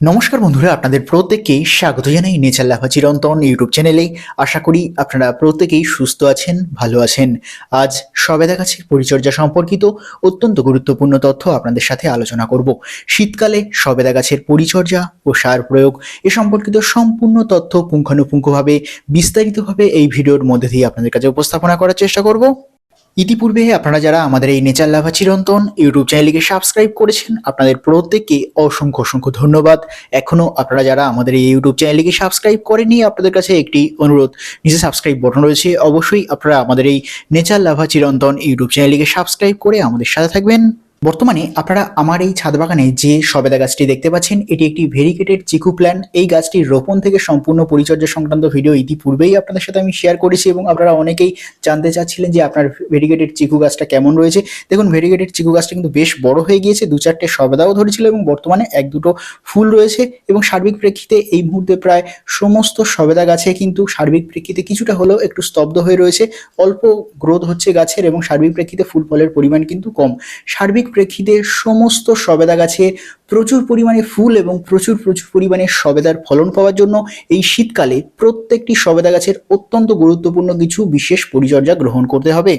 নমস্কার বন্ধুরা, আপনাদের প্রত্যেককেই স্বাগত জানাই নেচার লাভা চিরন্তন ইউটিউব চ্যানেলে। আশা করি আপনারা প্রত্যেকেই সুস্থ আছেন, ভালো আছেন। আজ সবেদা গাছের পরিচর্যা সম্পর্কিত অত্যন্ত গুরুত্বপূর্ণ তথ্য আপনাদের সাথে আলোচনা করব। শীতকালে সবেদা গাছের পরিচর্যা ও সার প্রয়োগ এ সম্পর্কিত সম্পূর্ণ তথ্য পুঙ্খানুপুঙ্খভাবে বিস্তারিতভাবে এই ভিডিওর মধ্যে দিয়ে আপনাদের কাছে উপস্থাপনা করার চেষ্টা করব। ইতিপূর্বে আপনারা যারা আমাদের এই নেচার লাভা চিরন্তন ইউটিউব চ্যানেলকে সাবস্ক্রাইব করেছেন, আপনাদের প্রত্যেককে অসংখ্য অসংখ্য ধন্যবাদ। এখনও আপনারা যারা আমাদের এই ইউটিউব চ্যানেলকে সাবস্ক্রাইব করেনি আপনাদের কাছে একটি অনুরোধ নিজে সাবস্ক্রাইব বটন রয়েছে, অবশ্যই আপনারা আমাদের এই নেচার লাভা চিরন্তন ইউটিউব চ্যানেলকে সাবস্ক্রাইব করে আমাদের সাথে থাকবেন। বর্তমানে আপনারা আমার এই ছাদ বাগানে যে সবেদা গাছটি দেখতে পাচ্ছেন, এটি একটি ভেরিকেটেড চিকু প্ল্যান এই গাছটির রোপণ থেকে সম্পূর্ণ পরিচর্যা সংক্রান্ত ভিডিও ইতিপূর্বেই আপনাদের সাথে আমি শেয়ার করেছি এবং আপনারা অনেকেই জানতে চাচ্ছিলেন যে আপনার ভেরিকেটেড চিকু গাছটা কেমন রয়েছে। দেখুন, ভেরিকেটেড চিকু গাছটা কিন্তু বেশ বড় হয়ে গিয়েছে, দু চারটে সবেদাও ধরেছিল এবং বর্তমানে এক দুটো ফুল রয়েছে এবং সার্বিক প্রেক্ষিতে এই মুহূর্তে প্রায় সমস্ত সবেদা গাছে কিন্তু সার্বিক প্রেক্ষিতে কিছুটা হলেও একটু স্তব্ধ হয়ে রয়েছে। অল্প গ্রোথ হচ্ছে গাছের এবং সার্বিক প্রেক্ষিতে ফুল ফলের পরিমাণ কিন্তু কম। সার্বিক প্রেক্ষিতে সমস্ত সবেদা গাছে প্রচুর পরিমাণে ফুল এবং প্রচুর প্রচুর পরিমাণে সবেদার ফলন পাওয়ার জন্য এই শীতকালে প্রত্যেকটি সবেদা গাছের অত্যন্ত গুরুত্বপূর্ণ কিছু বিশেষ পরিচর্যা গ্রহণ করতে হবে।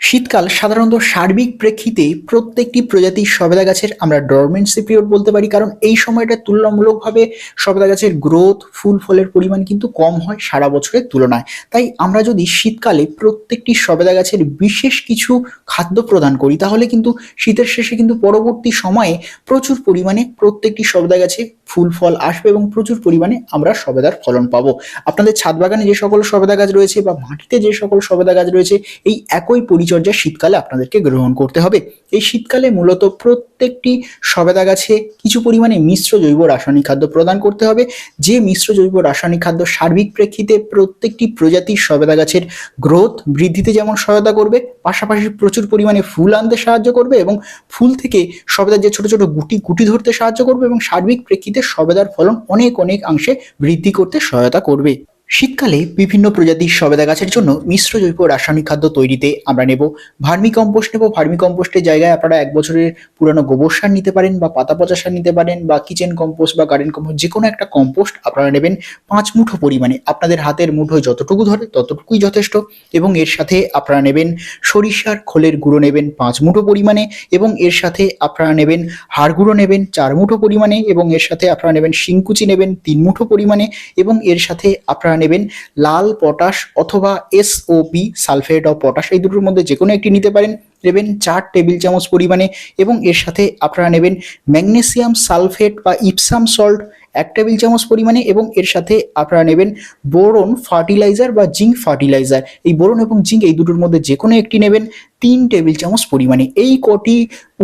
শীতকাল সাধারণত সার্বিক প্রেক্ষিতে প্রত্যেকটি প্রজাতির সবেদা গাছের আমরা ডরমেন্সি পিরিয়ড বলতে পারি, কারণ এই সময়টা তুলনামূলকভাবে সবেদা গাছের গ্রোথ ফুল ফলের পরিমাণ কিন্তু কম হয় সারা বছরের তুলনায়। তাই আমরা যদি শীতকালে প্রত্যেকটি সবেদা গাছের বিশেষ কিছু খাদ্য প্রদান করি, তাহলে কিন্তু শীতের শেষে কিন্তু পরবর্তী সময়ে প্রচুর পরিমাণে প্রত্যেকটি সবেদা গাছে ফুল ফল আসবে এবং প্রচুর পরিমাণে আমরা সবেদার ফলন পাবো। আপনাদের ছাদ বাগানে যে সকল সবেদা গাছ রয়েছে বা মাটিতে যে সকল সবেদা গাছ রয়েছে, এই একই পরিচর্যা শীতকালে আপনাদেরকে গ্রহণ করতে হবে। এই শীতকালে মূলত প্রত্যেকটি সবেদা গাছে কিছু পরিমাণে মিশ্র জৈব রাসায়নিক খাদ্য প্রদান করতে হবে। যে মিশ্র জৈব রাসায়নিক খাদ্য সার্বিক প্রেক্ষিতে প্রত্যেকটি প্রজাতির সবেদা গাছের গ্রোথ বৃদ্ধিতে যেমন সহায়তা করবে, পাশাপাশি প্রচুর পরিমাণে ফুল আনতে সাহায্য করবে এবং ফুল থেকে সবেদার যে ছোট ছোট গুটি গুটি ধরতে সাহায্য করবে এবং সার্বিক প্রেক্ষিতে সবেদার ফলন অনেক অনেক অংশে বৃদ্ধি করতে সহায়তা করবে। শীতকালে বিভিন্ন প্রজাতির সবেদা গাছের জন্য মিশ্র জৈব রাসায়নিক খাদ্য তৈরিতে আমরা নেব। ভার্মি কম্পোস্ট নেব। ভার্মি কম্পোস্টের জায়গায় আপনারা এক বছরের পুরানো গোবর সার নিতে পারেন বা পাতা পচা সার নিতে পারেন বা কিচেন কম্পোস্ট বা গার্ডেন কম্পোস্ট যে কোনো একটা কম্পোস্ট আপনারা নেবেন পাঁচ মুঠো পরিমাণে। আপনাদের হাতের মুঠোয় যতটুকু ধরে ততটুকুই যথেষ্ট এবং এর সাথে আপনারা নেবেন সরিষার খোলের গুঁড়ো নেবেন পাঁচ মুঠো পরিমাণে এবং এর সাথে আপনারা নেবেন হাড় গুঁড়ো নেবেন চার মুঠো পরিমাণে এবং এর সাথে আপনারা নেবেন শিংকুচি নেবেন তিন মুঠো পরিমাণে এবং এর সাথে আপনারা নেবেন লাল পটাশ অথবা এসওপি সালফেট অফ পটাশ, এই দুটোর মধ্যে যে কোনো একটি নিতে পারেন। নেবেন চার টেবিল চামচ পরিমাণে এবং এর সাথে আপনারা নেবেন ম্যাগনেসিয়াম সালফেট বা ইপসাম সল্ট এক টেবিল চামচ পরিমাণে এবং এর সাথে আপনারা নেবেন বোরন ফার্টিলাইজার বা জিঙ্ক ফার্টিলাইজার। এই বোরন এবং জিঙ্ক এই দুটোর মধ্যে যে কোনো একটি নেবেন তিন টেবিল চামচ পরিমাণে। এই কটি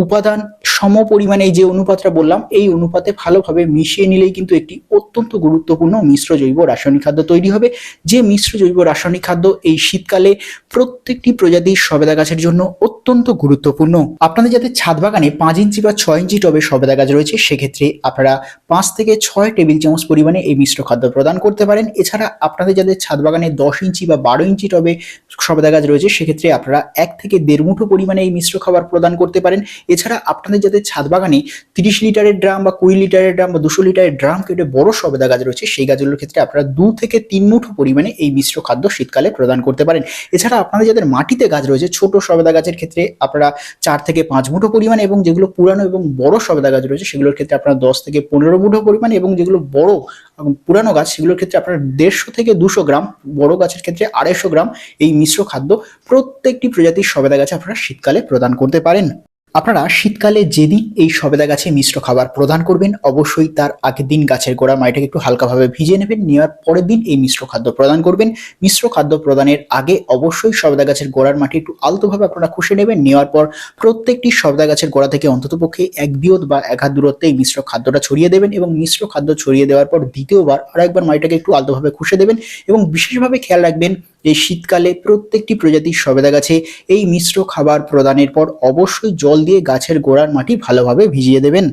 উপাদান সম পরিমাণে যে অনুপাতটা বললাম, এই অনুপাতে ভালোভাবে মিশিয়ে নিলেই কিন্তু একটি অত্যন্ত গুরুত্বপূর্ণ মিশ্র জৈব রাসায়নিক খাদ্য তৈরি হবে। যে মিশ্র জৈব রাসায়নিক খাদ্য এই শীতকালে প্রত্যেকটি প্রজাতির সবেদা গাছের জন্য অত্যন্ত গুরুত্বপূর্ণ। আপনাদের যাতে ছাদ বাগানে পাঁচ ইঞ্চি বা ছয় ইঞ্চি টবে সবেদা গাছ রয়েছে, সেক্ষেত্রে আপনারা পাঁচ থেকে ছয় টেবিল চামচ পরিমাণে এই মিশ্র খাদ্য প্রদান করতে পারেন। এছাড়া আপনাদের যাদের ছাদ বাগানে দশ ইঞ্চি বা বারো ইঞ্চি টবে সবেদা গাছ রয়েছে, সেক্ষেত্রে আপনারা এক থেকে দেড় মুঠো পরিমাণে এই মিশ্র খাবার প্রদান করতে পারেন। এছাড়া আপনাদের যাদের ছাদ বাগানে তিরিশ লিটারের ড্রাম বা কুড়ি লিটারের ড্রাম বা দুশো লিটারের ড্রাম কেটে বড় সবেদা গাছ রয়েছে, সেই গাছগুলোর ক্ষেত্রে আপনারা দু থেকে তিন মুঠো পরিমাণে এই মিশ্র খাদ্য শীতকালে প্রদান করতে পারেন। এছাড়া আপনাদের যাদের মাটিতে গাছ রয়েছে, ছোট সবেদা গাছের ক্ষেত্রে আপনারা চার থেকে পাঁচ মুঠো পরিমাণে এবং যেগুলো পুরানো এবং বড় সবেদা গাছ রয়েছে, সেগুলোর ক্ষেত্রে আপনারা দশ থেকে পনেরো মুঠো পরিমাণে এবং যেগুলো বড় পুরানো গাছ, সেগুলোর ক্ষেত্রে আপনার দেড়শো থেকে দুশো গ্রাম, বড় গাছের ক্ষেত্রে আড়াইশো গ্রাম এই মিশ্র খাদ্য প্রত্যেকটি প্রজাতির সবেদা গাছে আপনারা শীতকালে প্রদান করতে পারেন। আপনারা শীতকালে যেদিন এই সবেদা গাছে মিশ্র খাবার প্রদান করবেন, অবশ্যই তার আগের দিন গাছের গোড়া মাটিটাকে একটু হালকাভাবে ভিজিয়ে নেবেন, নেওয়ার পরের দিন এই মিশ্র খাদ্য প্রদান করবেন। মিশ্র খাদ্য প্রদানের আগে অবশ্যই সবেদা গাছের গোড়ার মাটি একটু আলতোভাবে আপনারা খুশে নেবেন, নেওয়ার পর প্রত্যেকটি সবেদা গাছের গোড়া থেকে অন্ততপক্ষে এক বিয়ত বা এক হাত দূরত্বে এই মিশ্র খাদ্যটা ছড়িয়ে দেবেন এবং মিশ্র খাদ্য ছড়িয়ে দেওয়ার পর দ্বিতীয়বার আরও একবার মাটিটাকে একটু আলতোভাবে খুশে দেবেন এবং বিশেষভাবে খেয়াল রাখবেন এই শীতকালে প্রত্যেকটি প্রজাতির সবেদা গাছে এই মিশ্র খাবার প্রদানের পর অবশ্যই জল দিয়ে গাছের গোড়ার মাটি ভালোভাবে ভিজিয়ে দেবেন।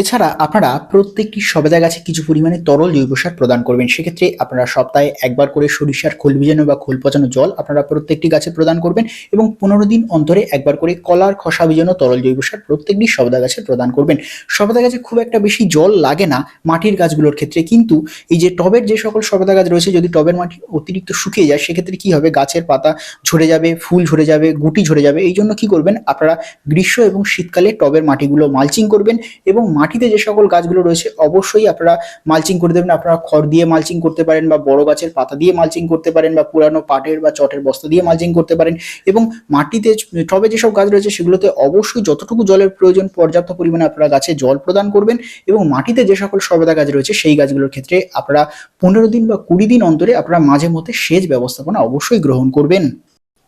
এছাড়া আপনারা প্রত্যেকটি সবেদা গাছে কিছু পরিমাণে তরল জৈব সার প্রদান করবেন। সেক্ষেত্রে আপনারা সপ্তাহে একবার করে সরিষার খোল ভিজানো বা খোল পচানো জল আপনারা প্রত্যেকটি গাছে প্রদান করবেন এবং পনেরো দিন অন্তরে একবার করে কলার খসা ভিজানো তরল জৈব সার প্রত্যেকটি সবেদা গাছে প্রদান করবেন। সবেদা গাছে খুব একটা বেশি জল লাগে না মাটির গাছগুলোর ক্ষেত্রে, কিন্তু এই যে টবের যে সকল সবেদা গাছ রয়েছে, যদি টবের মাটি অতিরিক্ত শুকিয়ে যায়, সেক্ষেত্রে কি হবে? গাছের পাতা ঝরে যাবে, ফুল ঝরে যাবে, গুটি ঝরে যাবে। এই জন্য কি করবেন? আপনারা গ্রীষ্ম এবং শীতকালে টবের মাটিগুলো মালচিং করবেন এবং মাটিতে যে সকল গাছগুলো রয়েছে, অবশ্যই আপনারা মালচিং করে দেবেন। আপনারা খড় দিয়ে মালচিং করতে পারেন বা বড় গাছের পাতা দিয়ে মালচিং করতে পারেন বা পুরানো পাটের বা চটের বস্তা দিয়ে মালচিং করতে পারেন এবং মাটিতে টবে যেসব গাছ রয়েছে সেগুলোতে অবশ্যই যতটুকু জলের প্রয়োজন পর্যাপ্ত পরিমাণে আপনারা গাছে জল প্রদান করবেন এবং মাটিতে যে সকল সবেদা গাছ রয়েছে সেই গাছগুলোর ক্ষেত্রে আপনারা পনেরো দিন বা কুড়ি দিন অন্তরে আপনারা মাঝে মধ্যে সেচ ব্যবস্থাপনা অবশ্যই গ্রহণ করবেন।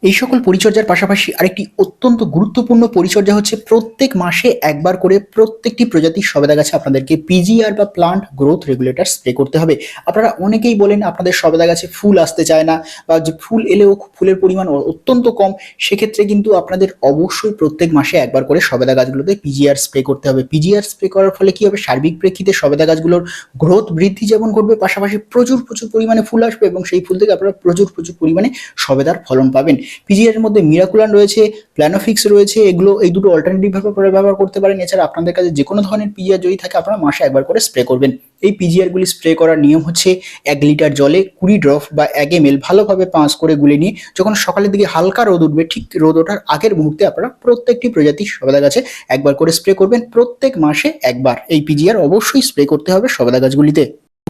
এই সকল পরিচর্যার পাশাপাশি আরেকটি অত্যন্ত গুরুত্বপূর্ণ পরিচর্যা হচ্ছে প্রত্যেক মাসে একবার করে প্রত্যেকটি প্রজাতির সবেদা গাছে আপনাদেরকে পিজিআর বা প্লান্ট গ্রোথ রেগুলেটর স্প্রে করতে হবে। আপনারা অনেকেই বলেন আপনাদের সবেদা গাছে ফুল আসতে চায় না বা যে ফুল এলেও ফুলের পরিমাণ অত্যন্ত কম, সেক্ষেত্রে কিন্তু আপনাদের অবশ্যই প্রত্যেক মাসে একবার করে সবেদা গাছগুলোতে পিজিআর স্প্রে করতে হবে। পিজিআর স্প্রে করার ফলে কি হবে? সার্বিক প্রেক্ষিতে সবেদা গাছগুলোর গ্রোথ বৃদ্ধি যেমন ঘটবে, পাশাপাশি প্রচুর প্রচুর পরিমাণে ফুল আসবে এবং সেই ফুল থেকে আপনারা প্রচুর প্রচুর পরিমাণে সবেদার ফলন পাবেন। পিজিআর মধ্যে মিরাকুলান রয়েছে প্ল্যানোফিক্স রয়েছে, এগুলো এই দুটো অল্টারনেটিভ ভাবে আপনারা ব্যবহার করতে পারেন। এছাড়া আপনাদের কাছে যে কোনো ধরনের পিজিআর যদি থাকে, আপনারা মাসে একবার করে স্প্রে করবেন। এই পিজিআর গুলি স্প্রে করার নিয়ম হচ্ছে এক লিটার জলে কুড়ি ড্রপ বা এক এম ভালোভাবে পাঁচ করে গুলে নিয়ে যখন সকালের দিকে হালকা রোদ উঠবে, ঠিক রোদ ওঠার আগের মুহূর্তে আপনারা প্রত্যেকটি প্রজাতির সবেদা গাছে একবার করে স্প্রে করবেন। প্রত্যেক মাসে একবার এই পিজিআর অবশ্যই স্প্রে করতে হবে সবেদা গাছগুলিতে।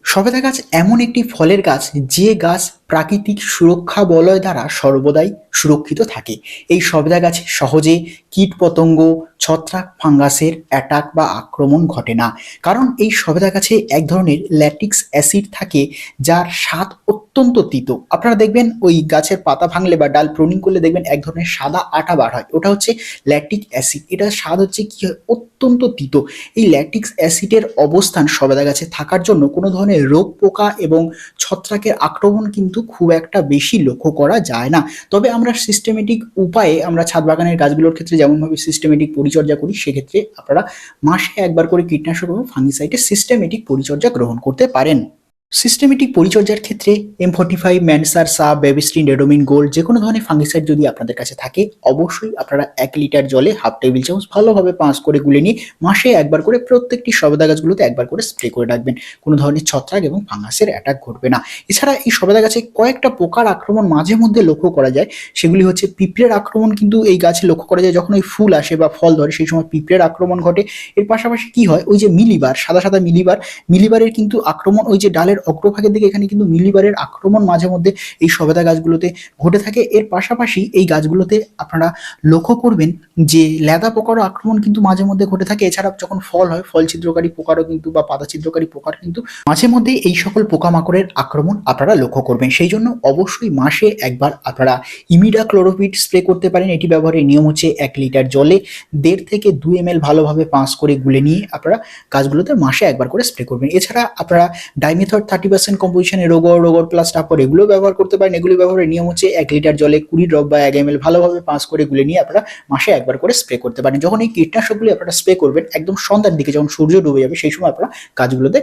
সবেদা গাছ এমন একটি ফলের গাছ যে গাছ প্রাকৃতিক সুরক্ষা বলয় দ্বারা সর্বদাই সুরক্ষিত থাকে। এই সবেদা গাছ সহজে কীট পতঙ্গ ছত্রাক, ফাঙ্গাসের অ্যাটাক বা আক্রমণ ঘটে না। কারণ এই সবেদা গাছে এক ধরনের ল্যাটিক্স অ্যাসিড থাকে, যার স্বাদ অত্যন্ত তিত। আপনারা দেখবেন ওই গাছের পাতা ভাঙলে বা ডাল প্রুনিং করলে দেখবেন এক ধরনের সাদা আটা বার হয়। ওটা হচ্ছে ল্যাকটিক অ্যাসিড। এটার স্বাদ হচ্ছে কি অত্যন্ত তিত। এই ল্যাটিক্স অ্যাসিডের অবস্থান সবেদা গাছে থাকার জন্য কোনো ধরনের রোগ পোকা এবং ছত্রাকের আক্রমণ কিন্তু খুব একটা বেশি লক্ষ্য করা যায় না। তবে আমরা সিস্টেমেটিক উপায়ে আমরা ছাদ বাগানের গাছগুলোর ক্ষেত্রে যেমনভাবে সিস্টেমেটিক পরিচর্যা করি, সেক্ষেত্রে আপনারা মাসে একবার করে কীটনাশক এবং ফাঙ্গিসাইডের সিস্টেমেটিক পরিচর্যা গ্রহণ করতে পারেন। সিস্টেমেটিক পরিচর্যার ক্ষেত্রে এম ফর্টি ফাইভ ম্যানসার সাব বেবিস্ট্রিন রেডোমিন গোল্ড যে কোনো ধরনের ফাঙ্গিসাইড যদি আপনাদের কাছে থাকে, অবশ্যই আপনারা এক লিটার জলে হাফ টেবিল চামচ ভালোভাবে পাঁচ করে গুলে নিয়ে মাসে একবার করে প্রত্যেকটি সবেদা গাছগুলোতে একবার করে স্প্রে করে রাখবেন। কোনো ধরনের ছত্রাক এবং ফাঙ্গাসের অ্যাটাক ঘটবে না। এছাড়া এই সবেদা গাছে কয়েকটা পোকার আক্রমণ মাঝে মধ্যে লক্ষ্য করা যায়। সেগুলি হচ্ছে পিঁপড়ের আক্রমণ কিন্তু এই গাছে লক্ষ্য করা যায় যখন ওই ফুল আসে বা ফল ধরে, সেই সময় পিঁপড়ের আক্রমণ ঘটে। এর পাশাপাশি কি হয়? ওই যে মিলিবার, সাদা সাদা মিলিবার, মিলিবারের কিন্তু আক্রমণ ওই যে ডালের অগ্রভাগের দিকে এখানে কিন্তু মিলিবারের আক্রমণ মাঝে মধ্যে এই সবেদা গাছগুলোতে ঘটে থাকে। এর পাশাপাশি এই গাছগুলোতে আপনারা লক্ষ্য করবেন যে লেদা পোকারও আক্রমণ কিন্তু মাঝে মধ্যে ঘটে থাকে। এছাড়া যখন ফল হয়, ফল ছিদ্রকারী পোকারও কিন্তু বা পাতা ছিদ্রকারী পোকার কিন্তু মাঝে মধ্যে এই সকল পোকামাকড়ের আক্রমণ আপনারা লক্ষ্য করবেন। সেই জন্য অবশ্যই মাসে একবার আপনারা ইমিডা ক্লোরোপিড স্প্রে করতে পারেন। এটি ব্যবহারের নিয়ম হচ্ছে এক লিটার জলে দেড় থেকে দুই এম ভালোভাবে পাঁচ করে গুলে নিয়ে আপনারা গাছগুলোতে মাসে একবার করে স্প্রে করবেন। এছাড়া আপনারা ডাইমেথড থার্টি পার্সেন্ট কম্পোজিশনে রোগর রোগর প্লাস টাপর, এগুলো ব্যবহার করতে পারেন। এগুলো ব্যবহারের নিয়ম হচ্ছে এক লিটার জলে কুড়ি ড্রপ বা এক এম এল ভালোভাবে পাঁচ করে গুলে নিয়ে আপনারা মাসে একবার করে স্প্রে করতে পারেন। যখন এই কীটনাশকগুলি আপনারা স্প্রে করবেন, একদম সন্ধ্যার দিকে যখন সূর্য ডুবে যাবে, সেই সময় আপনারা গাছগুলোতে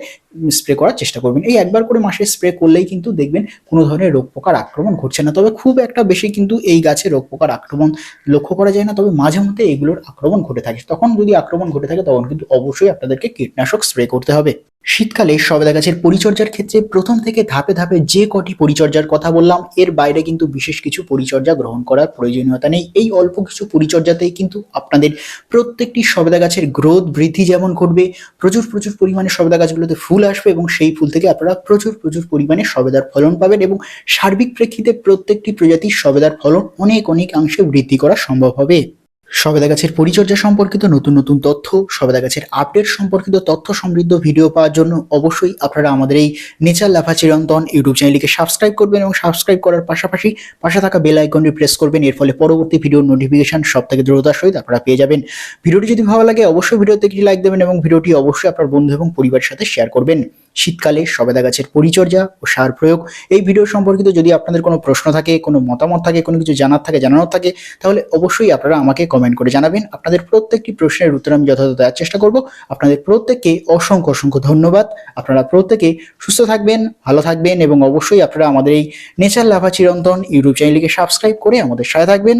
স্প্রে করার চেষ্টা করবেন। এই একবার করে মাসে স্প্রে করলেই কিন্তু দেখবেন কোনো ধরনের রোগ পোকার আক্রমণ ঘটছে না। তবে খুব একটা বেশি কিন্তু এই গাছে রোগ পোকার আক্রমণ লক্ষ্য করা যায় না। তবে মাঝে মধ্যে এগুলোর আক্রমণ ঘটে থাকে। তখন যদি আক্রমণ ঘটে থাকে, তখন কিন্তু অবশ্যই আপনাদেরকে কীটনাশক স্প্রে করতে হবে। শীতকালে সবেদা গাছের পরিচর্যার ক্ষেত্রে প্রথম থেকে ধাপে ধাপে যে কটি পরিচর্যার কথা বললাম, এর বাইরে কিন্তু বিশেষ কিছু পরিচর্যা গ্রহণ করার প্রয়োজনীয়তা নেই। এই অল্প কিছু পরিচর্যাতেই কিন্তু আপনাদের প্রত্যেকটি সবেদা গাছের গ্রোথ বৃদ্ধি যেমন ঘটবে, প্রচুর প্রচুর পরিমাণে সবেদা গাছগুলোতে ফুল আসবে এবং সেই ফুল থেকে আপনারা প্রচুর প্রচুর পরিমাণে সবেদার ফলন পাবেন এবং সার্বিক প্রেক্ষিতে প্রত্যেকটি প্রজাতির সবেদার ফলন অনেক অনেকাংশে বৃদ্ধি করা সম্ভব হবে। সবেদা গাছের পরিচর্যা সম্পর্কিত নতুন নতুন তথ্য, সবেদা গাছের আপডেট সম্পর্কিত তথ্য সমৃদ্ধ ভিডিও পাওয়ার জন্য অবশ্যই আপনারা আমাদের এই নেচার লাফা চিরন্তন ইউটিউব চ্যানেলটিকে সাবস্ক্রাইব করবেন এবং সাবস্ক্রাইব করার পাশাপাশি পাশে থাকা বেল আইকনটি প্রেস করবেন। এর ফলে পরবর্তী ভিডিওর নোটিফিকেশন সব থেকে দ্রুততার সহিত আপনারা পেয়ে যাবেন। ভিডিওটি যদি ভালো লাগে, অবশ্যই ভিডিওতে একটি লাইক দেবেন এবং ভিডিওটি অবশ্যই আপনার বন্ধু এবং পরিবারের সাথে শেয়ার করবেন। শীতকালে সবেদা গাছের পরিচর্যা ও সার প্রয়োগ, এই ভিডিও সম্পর্কিত যদি আপনাদের কোনো প্রশ্ন থাকে, কোনো মতামত থাকে, কোনো কিছু জানার থাকে, জানানোর থাকে, তাহলে অবশ্যই আপনারা আমাকে কমেন্ট করে জানাবেন। আপনাদের প্রত্যেকটি প্রশ্নের উত্তর আমি যথাযথ দেওয়ার চেষ্টা করব। আপনাদের প্রত্যেককে অসংখ্য অসংখ্য ধন্যবাদ। আপনারা প্রত্যেকে সুস্থ থাকবেন, ভালো থাকবেন এবং অবশ্যই আপনারা আমাদের এই নেচার লাভা চিরন্তন ইউটিউব চ্যানেলটিকে সাবস্ক্রাইব করে আমাদের সাথে থাকবেন।